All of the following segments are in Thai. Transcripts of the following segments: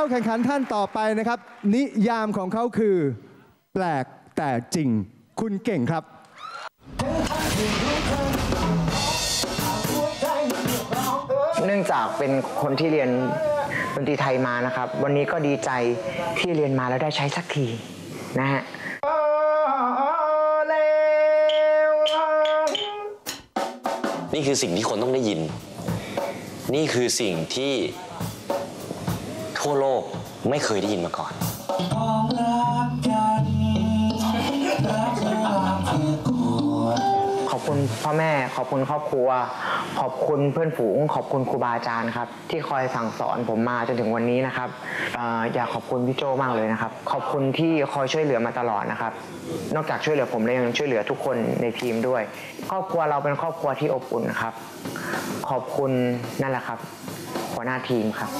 เข้าแข่งขันท่านต่อไปนะครับ นิยามของเขาคือ แปลกแต่จริง คุณเก่งครับ เนื่องจากเป็นคนที่เรียนดนตรีไทยมานะครับ วันนี้ก็ดีใจที่เรียนมาแล้วได้ใช้สักทีนะฮะนี่คือสิ่งที่คนต้องได้ยิน นี่คือสิ่งที่ ทั่วโลกไม่เคยได้ยินมาก่อน ขอบคุณพ่อแม่ ขอบคุณครอบครัว ขอบคุณเพื่อนฝูง ขอบคุณครูบาอาจารย์ครับ ที่คอยสั่งสอนผมมาจนถึงวันนี้นะครับเอ่ออยากขอบคุณพี่โจมากเลยนะครับ ขอบคุณที่คอยช่วยเหลือมาตลอดนะครับ นอกจากช่วยเหลือผมแล้วยังช่วยเหลือทุกคนในทีมด้วย ครอบครัวเราเป็นครอบครัวที่อบอุ่นครับ ขอบคุณนั่นแหละครับ หัวหน้าทีมครับ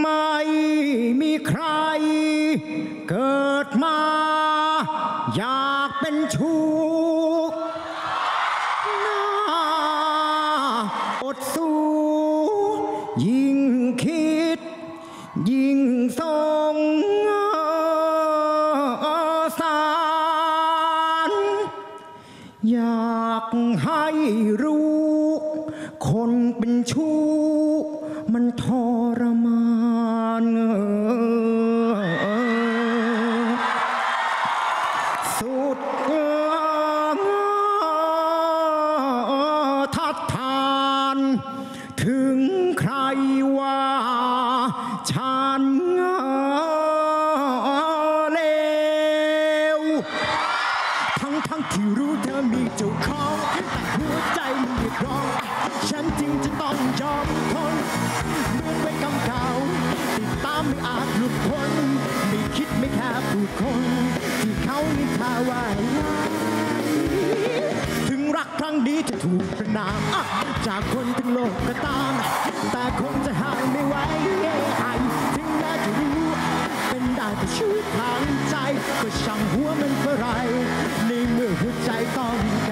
ไม่มีใครเกิดมา อยากเป็นชู้ เป็นชู้มันทรมานสุดทัดทาน ถึงใครว่า ฉันเลวทั้งทั้งที่รู้เธอมีเจ้าของแต่หัวใจมันเรียกร้อง ฉันจึงจะต้องยอมทนเมือนไว้กำเก่าติดตามไม่อาจหลุดพ้นไม่คิดไม่แค่ผู้คน ที่เขานินทาว่าร้ายถึงรักครั้งนี้จะถูกประนามจากคนทั้งโลกก็ตาม แต่คงจะหายไม่ไหวถึงแม้จะรู้เป็นได้แต่ชีวิตทางใจ ก็ช่างหัวมันเพื่อไรในเมื่อหัวใจต้องการ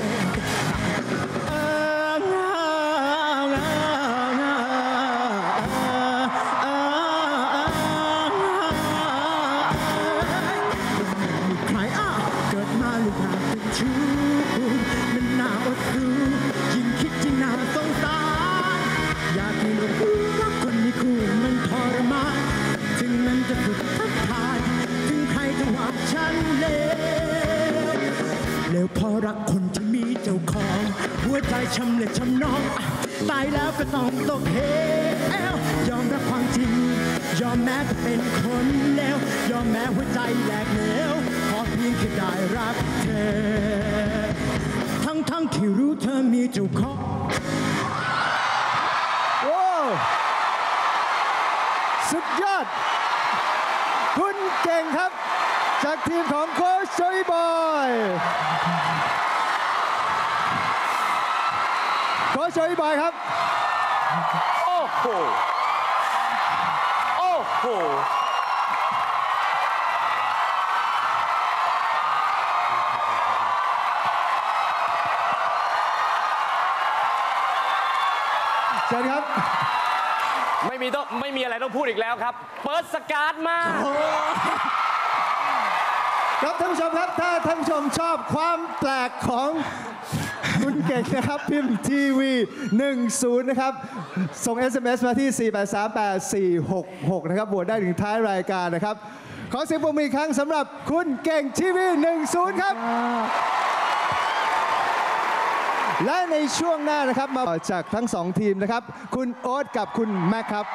รักคนที่มีเจ้าของ หัวใจช้ำเล็ช้ำน้อง ตายแล้วก็ต้องตกเหวยอมรับความจริง ยอมแม้จะเป็นคนเลวยอมแม้หัวใจแหลกเหลวขอเพียงแค่ได้รักเธอ ทั้งทั้งที่รู้เธอมีเจ้าของโอ้สุดยอด คุณเก่งครับ จากทีมของโค้ชจอยบอยโค้ชจอยบอยครับ โอ้โห โอ้โห เชิญครับ ไม่มีต้องไม่มีอะไรต้องพูดอีกแล้วครับ เปิดสการ์ดมา ครับท่านผู้ชมครับถ้าท่านผู้ชมชอบความแปลกของคุณเก่งนะครับ พิมพ์ทีวี10 นะครับ ส่ง SMS มาที่ 4838466 นะครับโหวตได้ถึงท้ายรายการนะครับ ขอเสียงปรบมืออีกครั้งสำหรับคุณเก่งทีวี10 ครับ และในช่วงหน้านะครับมาจากทั้งสองทีมนะครับ คุณโอ๊ตกับคุณแม็กครับ